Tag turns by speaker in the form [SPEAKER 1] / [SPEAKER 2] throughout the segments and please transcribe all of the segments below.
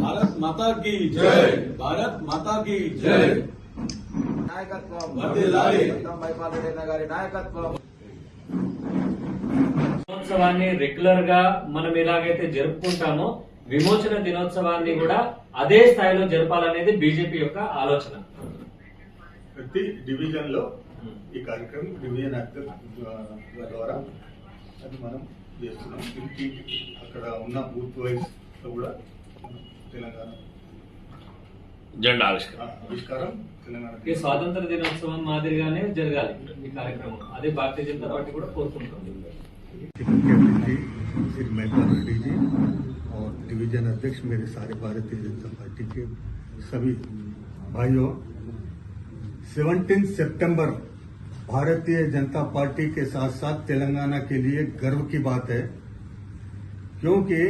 [SPEAKER 1] భారత్ మాతా key జై. భారత్ మాతా
[SPEAKER 2] key జై.
[SPEAKER 3] దినోత్సవాన్ని రెగ్యులర్గా మనం ఎలాగైతే జరుపుకుంటామో విమోచన దినోత్సవాన్ని కూడా అదే స్థాయిలో జరపాలనేది బీజేపీ యొక్క ఆలోచన.
[SPEAKER 4] ప్రతి డివిజన్లో ఈ కార్యక్రమం డివిజన్ ద్వారా అది మనం చేస్తున్నాం ఇంటి అక్కడ ఉన్న బూత్ వైజ్ లో కూడా మనం తెలంగాణ
[SPEAKER 5] జెండా ఆవిష్కరణ
[SPEAKER 4] ఆ, ఆవిష్కారం తెలంగాణ
[SPEAKER 3] ఈ స్వాతంత్ర దినోత్సవం మాదిరిగానే జరగాలి ఈ కార్యక్రమం అదే భారతీయ జనతా పార్టీ కూడా కోరుకుంటుంది
[SPEAKER 4] मुख्य अतिथि श्री महिपाल रेड्डी जी और डिवीजन अध्यक्ष मेरे सारे भारतीय जनता पार्टी के सभी भाइयों 17 सितंबर भारतीय जनता पार्टी के साथ साथ तेलंगाना के लिए गर्व की बात है, क्योंकि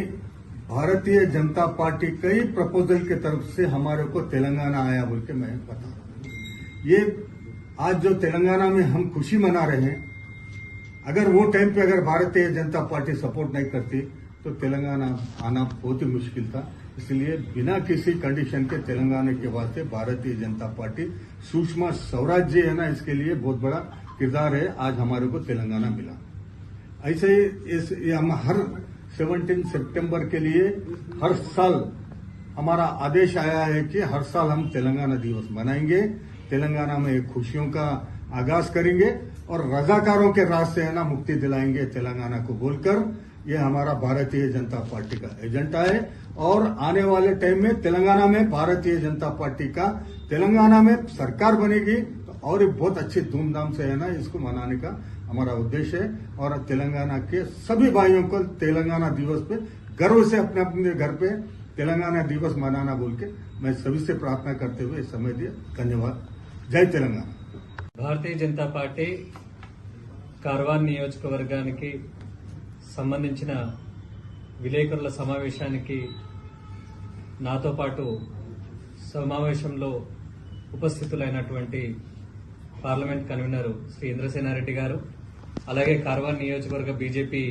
[SPEAKER 4] भारतीय जनता पार्टी कई प्रपोजल की तरफ़ से हमारे को तेलंगाना आया बोल के मैं बता रहा हूँ। ये आज जो तेलंगाना में हम खुशी मना रहे हैं, अगर वो टाइम पे अगर भारतीय जनता पार्टी सपोर्ट नहीं करती तो तेलंगाना आना बहुत ही मुश्किल था। इसलिए बिना किसी कंडीशन के तेलंगाना के वास्ते भारतीय जनता पार्टी सुषमा स्वराज जी है ना, इसके लिए बहुत बड़ा किरदार है। आज हमारे को तेलंगाना मिला। ऐसे ही इस हम हर 17 सितंबर के लिए हर साल हमारा आदेश आया है कि हर साल हम तेलंगाना दिवस मनाएँगे। तेलंगाना में खुशियों का आगाज़ करेंगे और रजाकारों के राज से है ना, मुक्ति दिलाएँगे तेलंगाना को बोलकर। ये हमारा भारतीय जनता पार्टी का एजेंडा है। और आने वाले टाइम में तेलंगाना में भारतीय जनता पार्टी का तेलंगाना में सरकार बनेगी तो और एक बहुत अच्छे धूमधाम से है ना इसको मनाने का हमारा उद्देश्य है और तेलंगाना के सभी भाइयों को तेलंगाना दिवस पे गर्व से अपने अपने घर पे तेलंगाना दिवस मनाना बोल के मैं सभी से प्रार्थना करते हुए समय दिया धन्यवाद जय तेलंगाना
[SPEAKER 3] భారతీయ జనతా పార్టీ కార్వాన్ నియోజకవర్గానికి సంబంధించిన విలేకరుల సమావేశానికి నాతో పాటు సమావేశంలో ఉపస్థితులైనటువంటి పార్లమెంట్ కన్వీనర్ శ్రీ ఇంద్రసేనారెడ్డి గారు అలాగే కార్వాన్ నియోజకవర్గ బీజేపీ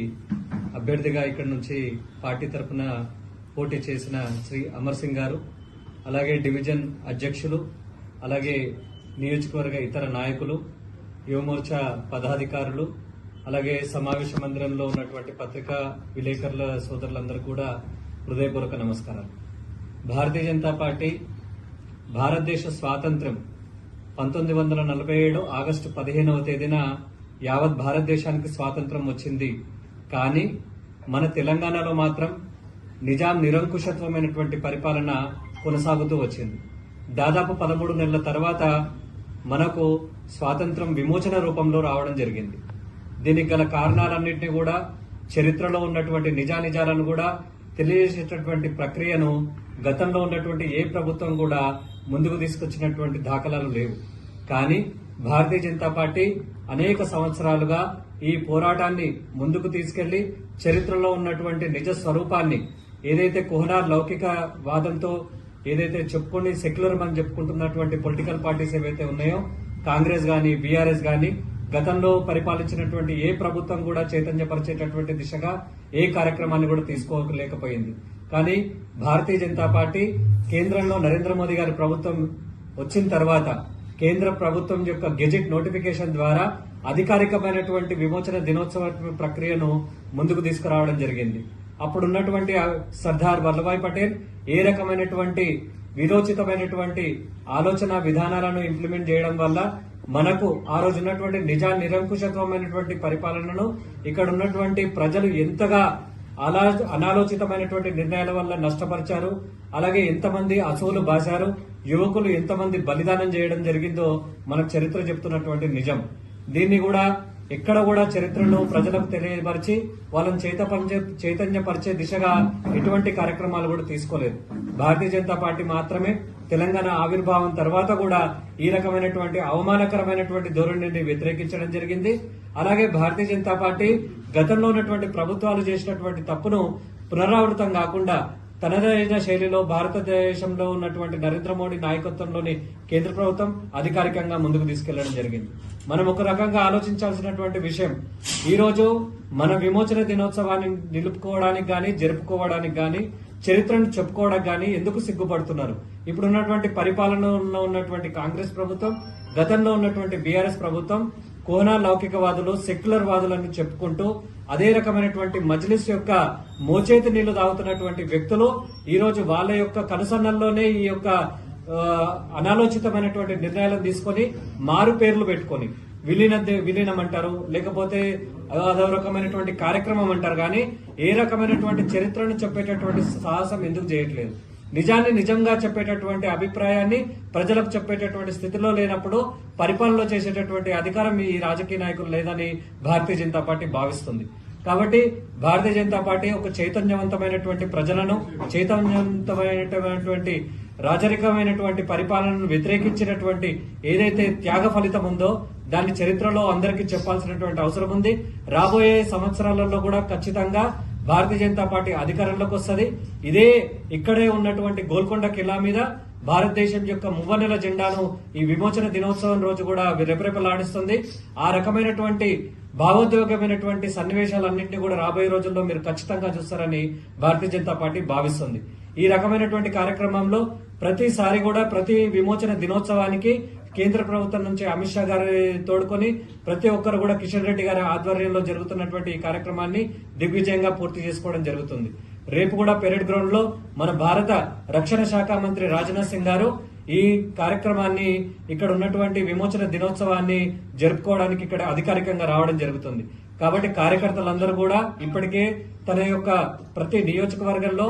[SPEAKER 3] అభ్యర్థిగా ఇక్కడి నుంచి పార్టీ తరఫున పోటీ చేసిన శ్రీ అమర్ సింగ్ గారు అలాగే డివిజన్ అధ్యక్షులు అలాగే నియోజకవర్గ ఇతర నాయకులు యువమోర్చా పదాధికారులు అలాగే సమావేశ మందిరంలో ఉన్నటువంటి పత్రికా విలేకరుల సోదరులందరూ కూడా హృదయపూర్వక నమస్కారాలు. భారతీయ జనతా పార్టీ భారతదేశ స్వాతంత్ర్యం పంతొమ్మిది వందల నలభై ఏడు ఆగస్టు పదిహేనవ తేదీన యావత్ భారతదేశానికి స్వాతంత్రం వచ్చింది. కానీ మన తెలంగాణలో మాత్రం నిజాం నిరంకుశత్వమైనటువంటి పరిపాలన కొనసాగుతూ వచ్చింది. దాదాపు పదమూడు నెలల తర్వాత మనకు స్వాతంత్రం విమోచన రూపంలో రావడం జరిగింది. దీనికి గల కారణాలన్నింటినీ కూడా చరిత్రలో ఉన్నటువంటి నిజానిజాలను కూడా తెలియజేసేటటువంటి ప్రక్రియను గతంలో ఉన్నటువంటి ఏ ప్రభుత్వం కూడా ముందుకు తీసుకొచ్చినటువంటి దాఖలాలు లేవు. కానీ భారతీయ జనతా పార్టీ అనేక సంవత్సరాలుగా ఈ పోరాటాన్ని ముందుకు తీసుకెళ్ళి చరిత్రలో ఉన్నటువంటి నిజ స్వరూపాన్ని ఏదైతే కుహనార్ లౌకిక వాదంతో ఏదైతే చెప్పుకొని సెక్యులర్ అని చెప్పుకుంటున్నటువంటి పొలిటికల్ పార్టీస్ ఏవైతే ఉన్నాయో కాంగ్రెస్ గాని బీఆర్ఎస్ గాని గతంలో పరిపాలించినటువంటి ఏ ప్రభుత్వం కూడా చైతన్యపరిచేటటువంటి దిశగా ఏ కార్యక్రమాన్ని కూడా తీసుకోలేకపోయింది. కానీ భారతీయ జనతా పార్టీ కేంద్రంలో నరేంద్ర మోదీ గారి ప్రభుత్వం వచ్చిన తర్వాత కేంద్ర ప్రభుత్వం యొక్క గెజెట్ నోటిఫికేషన్ ద్వారా అధికారికమైనటువంటి విమోచన దినోత్సవ ప్రక్రియను ముందుకు తీసుకురావడం జరిగింది. అప్పుడున్నటువంటి సర్దార్ వల్లభాయ్ పటేల్ ఏ రకమైనటువంటి విరోచితమైనటువంటి ఆలోచన విధానాలను ఇంప్లిమెంట్ చేయడం వల్ల మనకు ఆ రోజు ఉన్నటువంటి నిజా నిరంకుశత్వమైనటువంటి పరిపాలనను ఇక్కడ ఉన్నటువంటి ప్రజలు ఎంతగా అలా అనాలోచితమైనటువంటి నిర్ణయాల వల్ల నష్టపరిచారు అలాగే ఎంతమంది అసూలు బాశారు యువకులు ఎంతమంది బలిదానం చేయడం జరిగిందో మనకు చరిత్ర చెప్తున్నటువంటి నిజం. దీన్ని కూడా ఎక్కడ కూడా చరిత్రను ప్రజలకు తెలియపరిచి వాళ్ళని చైతన్య చైతన్యపరిచే దిశగా ఎటువంటి కార్యక్రమాలు కూడా తీసుకోలేదు. భారతీయ జనతా పార్టీ మాత్రమే తెలంగాణ ఆవిర్భావం తర్వాత కూడా ఈ రకమైనటువంటి అవమానకరమైనటువంటి ధోరణిని వ్యతిరేకించడం జరిగింది. అలాగే భారతీయ జనతా పార్టీ గతంలో ఉన్నటువంటి ప్రభుత్వాలు చేసినటువంటి తప్పును పునరావృతం కాకుండా తనదైన శైలిలో భారతదేశంలో ఉన్నటువంటి నరేంద్ర మోడీ నాయకత్వంలోని కేంద్ర ప్రభుత్వం అధికారికంగా ముందుకు తీసుకెళ్ళడం జరిగింది. మనం ఒక రకంగా ఆలోచించాల్సినటువంటి విషయం ఈ రోజు మన విమోచన దినోత్సవాన్ని నిలుపుకోవడానికి గాని జరుపుకోవడానికి గాని చరిత్రను చెప్పుకోవడానికి గాని ఎందుకు సిగ్గుపడుతున్నారు? ఇప్పుడు ఉన్నటువంటి పరిపాలనలో ఉన్నటువంటి కాంగ్రెస్ ప్రభుత్వం గతంలో ఉన్నటువంటి బీఆర్ఎస్ ప్రభుత్వం కోనా లౌకికవాదులు సెక్యులర్ వాదులను చెప్పుకుంటూ అదే రకమైనటువంటి మజ్లిస్ యొక్క మోచేతి నీళ్ళు తాగుతున్నటువంటి వ్యక్తులు ఈరోజు వాళ్ళ యొక్క కనుసన్నల్లోనే ఈ యొక్క అనాలోచితమైనటువంటి నిర్ణయాలను తీసుకొని మారు పేర్లు పెట్టుకొని విలీన విలీనం అంటారు లేకపోతే అదో రకమైనటువంటి కార్యక్రమం అంటారు కానీ ఏ రకమైనటువంటి చరిత్రను చెప్పేటటువంటి సాహసం ఎందుకు చేయట్లేదు? నిజాన్ని నిజంగా చెప్పేటటువంటి అభిప్రాయాన్ని ప్రజలకు చెప్పేటటువంటి స్థితిలో లేనప్పుడు పరిపాలనలో చేసేటటువంటి అధికారం ఈ రాజకీయ నాయకులు లేదని భారతీయ జనతా పార్టీ భావిస్తుంది. కాబట్టి భారతీయ జనతా పార్టీ ఒక చైతన్యవంతమైనటువంటి ప్రజలను చైతన్యవంతమైనటువంటి రాజరికమైనటువంటి పరిపాలనను వ్యతిరేకించినటువంటి ఏదైతే త్యాగ ఫలితం ఉందో దాన్ని చరిత్రలో అందరికీ చెప్పాల్సినటువంటి అవసరం ఉంది. రాబోయే సంవత్సరాలలో కూడా ఖచ్చితంగా భారతీయ జనతా పార్టీ అధికారంలోకి వస్తుంది. ఇదే ఇక్కడే ఉన్నటువంటి గోల్కొండ కిల్లా మీద భారతదేశం యొక్క మువ్వన్నెల జెండాను ఈ విమోచన దినోత్సవం రోజు కూడా రెపరెపలాడిస్తుంది ఆ రకమైనటువంటి భావోద్వేగమైనటువంటి సన్నివేశాలన్నింటినీ కూడా రాబోయే రోజుల్లో మీరు ఖచ్చితంగా చూస్తారని భారతీయ జనతా పార్టీ భావిస్తుంది. ఈ రకమైనటువంటి కార్యక్రమంలో ప్రతిసారి కూడా ప్రతి విమోచన దినోత్సవానికి కేంద్ర ప్రభుత్వం నుంచి అమిత్ షా గారి తోడుకొని ప్రతి ఒక్కరు కూడా కిషన్ రెడ్డి గారి ఆధ్వర్యంలో జరుగుతున్నటువంటి ఈ కార్యక్రమాన్ని దిగ్విజయంగా పూర్తి చేసుకోవడం జరుగుతుంది. రేపు కూడా పెరేడ్ గ్రౌండ్లో మన భారత రక్షణ శాఖ మంత్రి రాజ్నాథ్ సింగ్ గారు ఈ కార్యక్రమాన్ని ఇక్కడ ఉన్నటువంటి విమోచన దినోత్సవాన్ని జరుపుకోవడానికి ఇక్కడ అధికారికంగా రావడం జరుగుతుంది. కాబట్టి కార్యకర్తలందరూ కూడా ఇప్పటికే తన యొక్క ప్రతి నియోజకవర్గంలో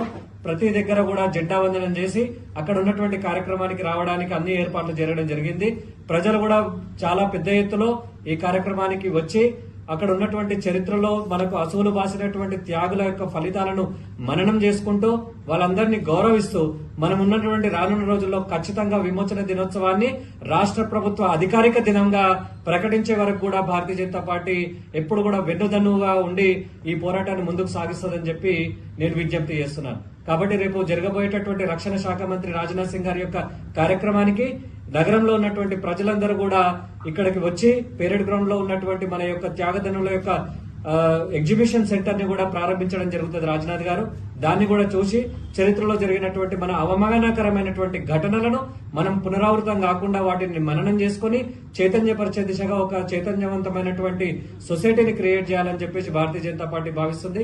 [SPEAKER 3] ప్రతి దగ్గర కూడా జెండా వందనం చేసి అక్కడ ఉన్నటువంటి కార్యక్రమానికి రావడానికి అన్ని ఏర్పాట్లు జరగడం జరిగింది. ప్రజలు కూడా చాలా పెద్ద ఎత్తులో ఈ కార్యక్రమానికి వచ్చి అక్కడ ఉన్నటువంటి చరిత్రలో మనకు అసువులు బాసినటువంటి త్యాగుల యొక్క ఫలితాలను మననం చేసుకుంటూ వాళ్ళందరినీ గౌరవిస్తూ మనం ఉన్నటువంటి రానున్న రోజుల్లో ఖచ్చితంగా విమోచన దినోత్సవాన్ని రాష్ట్ర ప్రభుత్వ అధికారిక దినంగా ప్రకటించే వరకు కూడా భారతీయ జనతా పార్టీ ఎప్పుడు కూడా వెన్నుదన్నుగా ఉండి ఈ పోరాటాన్ని ముందుకు సాగిస్తుందని చెప్పి నేను విజ్ఞప్తి చేస్తున్నాను. కాబట్టి రేపు జరగబోయేటటువంటి రక్షణ శాఖ మంత్రి రాజ్నాథ్ సింగ్ గారి యొక్క కార్యక్రమానికి నగరంలో ఉన్నటువంటి ప్రజలందరూ కూడా ఇక్కడికి వచ్చి పేరెడ్ గ్రౌండ్లో ఉన్నటువంటి మన యొక్క త్యాగదనుల యొక్క ఎగ్జిబిషన్ సెంటర్ని కూడా ప్రారంభించడం జరుగుతుంది రాజ్నాథ్ గారు. దాన్ని కూడా చూసి చరిత్రలో జరిగినటువంటి మన అవమానకరమైనటువంటి ఘటనలను మనం పునరావృతం కాకుండా వాటిని మననం చేసుకొని చైతన్యపరిచే దిశగా ఒక చైతన్యవంతమైనటువంటి సొసైటీని క్రియేట్ చేయాలని చెప్పేసి భారతీయ జనతా పార్టీ భావిస్తుంది.